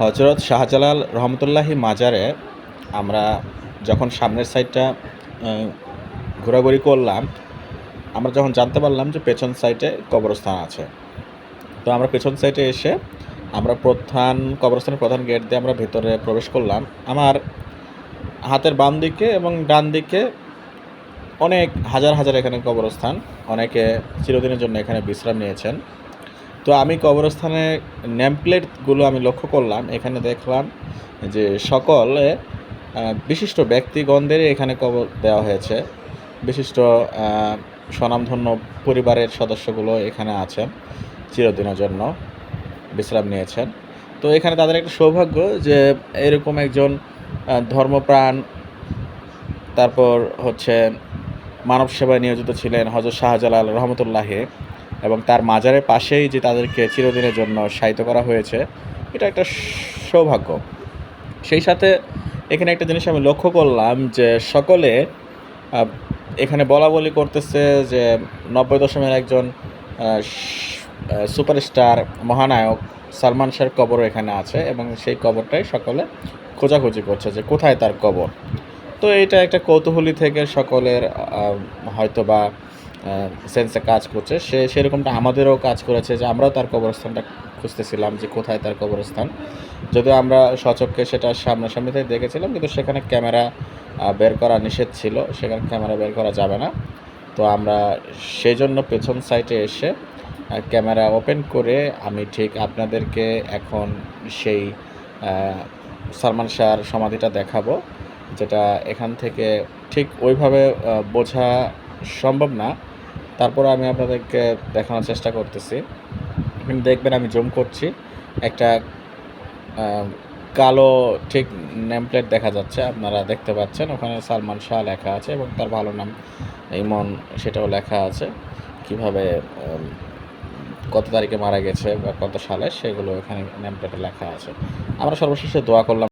হজরত শাহজালাল রহমতুল্লাহি মাজারে আমরা যখন সামনের সাইডটা ঘোরাঘুরি করলাম, আমরা যখন জানতে পারলাম যে পেছন সাইডে কবরস্থান আছে। তো আমরা পেছন সাইডে এসে আমরা প্রধান, কবরস্থানের প্রধান গেট দিয়ে আমরা ভেতরে প্রবেশ করলাম। আমার হাতের বাম দিকে এবং ডান দিকে অনেক, হাজার হাজার এখানে কবরস্থান। অনেকে চিরদিনের জন্য এখানে বিশ্রাম নিয়েছেন। তো আমি কবরস্থানে নেম প্লেটগুলো আমি লক্ষ্য করলাম। এখানে দেখলাম যে সকলে বিশিষ্ট ব্যক্তিগণদের এখানে কবর দেওয়া হয়েছে। বিশিষ্ট স্বনামধন্য পরিবারের সদস্যগুলো এখানে আছেন, চিরদিনের জন্য বিশ্রাম নিয়েছেন। তো এখানে তাদের একটা সৌভাগ্য যে এরকম একজন ধর্মপ্রাণ, তারপর হচ্ছে মানব সেবায় নিয়োজিত ছিলেন হজরত শাহজালাল রহমতুল্লাহে। এবং তার মাজারের পাশেই যে তাদেরকে চিরদিনের জন্য শায়িত করা হয়েছে, এটা একটা সৌভাগ্য। সেই সাথে এখানে একটা জিনিস আমি লক্ষ্য করলাম যে সকলে এখানে বলা বলি করতেছে যে নব্বই দশমের একজন সুপারস্টার, মহানায়ক সালমান শাহর কবর এখানে আছে এবং সেই কবরটাই সকলে খোঁজাখুঁজি করছে যে কোথায় তার কবর। তো এটা একটা কৌতূহলী থেকে সকলের হয়তো বা সেন্সে কাজ করছে। সে সেরকমটা আমাদেরও কাজ করেছে যে আমরাও তার কবরস্থানটা খুঁজতেছিলাম যে কোথায় তার কবরস্থান। যদিও আমরা সচক্ষে সেটা সামনাসামনি থেকে দেখেছিলাম, কিন্তু সেখানে ক্যামেরা বের করা নিষেধ ছিল। সেখানে ক্যামেরা বের করা যাবে না। তো আমরা সেই জন্য পেছন সাইটে এসে ক্যামেরা ওপেন করে আমি ঠিক আপনাদেরকে এখন সেই সালমান শাহর সমাধিটা দেখাবো, যেটা এখান থেকে ঠিক ওইভাবে বোঝা সম্ভব না। তারপর আমি আপনাদেরকে দেখানোর চেষ্টা করতেছি। দেখবেন আমি জুম করছি। একটা কালো ঠিক নেম প্লেট দেখা যাচ্ছে, আপনারা দেখতে পাচ্ছেন। ওখানে সালমান শাহ লেখা আছে এবং তার ভালো নাম ইমন সেটাও লেখা আছে। কীভাবে কত তারিখে মারা গেছে বা কত সালে সেগুলো এখানে নেম প্লেটে লেখা আছে। আমরা সর্বশেষে দোয়া করলাম।